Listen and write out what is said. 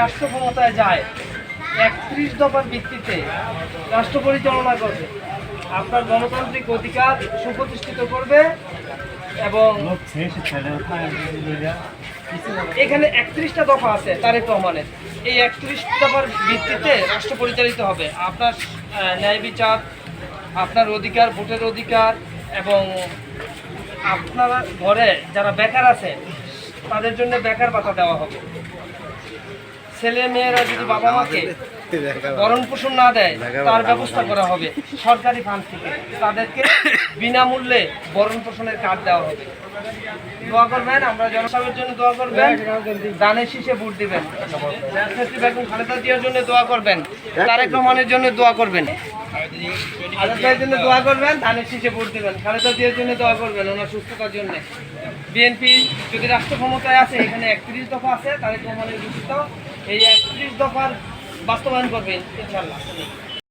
রাষ্ট্র ক্ষমতায় যায়, একত্রিশ দফার ভিত্তিতে রাষ্ট্র পরিচালনা করবে। আপনার গণতান্ত্রিক অধিকার সুপ্রতিষ্ঠিত করবে এবং এখানে একত্রিশটা দফা আছে তারেক রহমানের এই একত্রিশ দফার ভিত্তিতে রাষ্ট্র পরিচালিত হবে। আপনার ন্যায় বিচার, আপনার অধিকার, ভোটের অধিকার এবং আপনার ঘরে যারা বেকার আছে, তাদের জন্য বেকার ভাতা দেওয়া হবে। ছেলে মেয়েরা যদি বাবা মাকে ভরণ পোষণ না দেয় তার ব্যবস্থা করা হবে। সরকারি ফান্ড থেকে। তাদেরকে বিনামূল্যে ভরণ পোষণের কার্ড দেওয়া হবে। দোয়া করবেন, আমরা জনসভার জন্য দোয়া করবেন। দানের শীষে ভোট দিবেন। বেগম খালেদা জিয়ার জন্য দোয়া করবেন। তারেক রহমানের জন্য দোয়া করবেন। আজাদ ভাইয়ের জন্য দোয়া করবেন ধানের শীষে ভোট দিবেন। খালেদা জিয়ার জন্য দোয়া করবেন ওনার সুস্থতার জন্য। বিএনপি যদি রাষ্ট্র ক্ষমতায় আছে, এখানে একত্রিশ দফা আছে, তারেক রহমানের ঘোষিত। এই একত্রিশ দফার বাস্তবায়ন করবেন ইনশাল্লাহ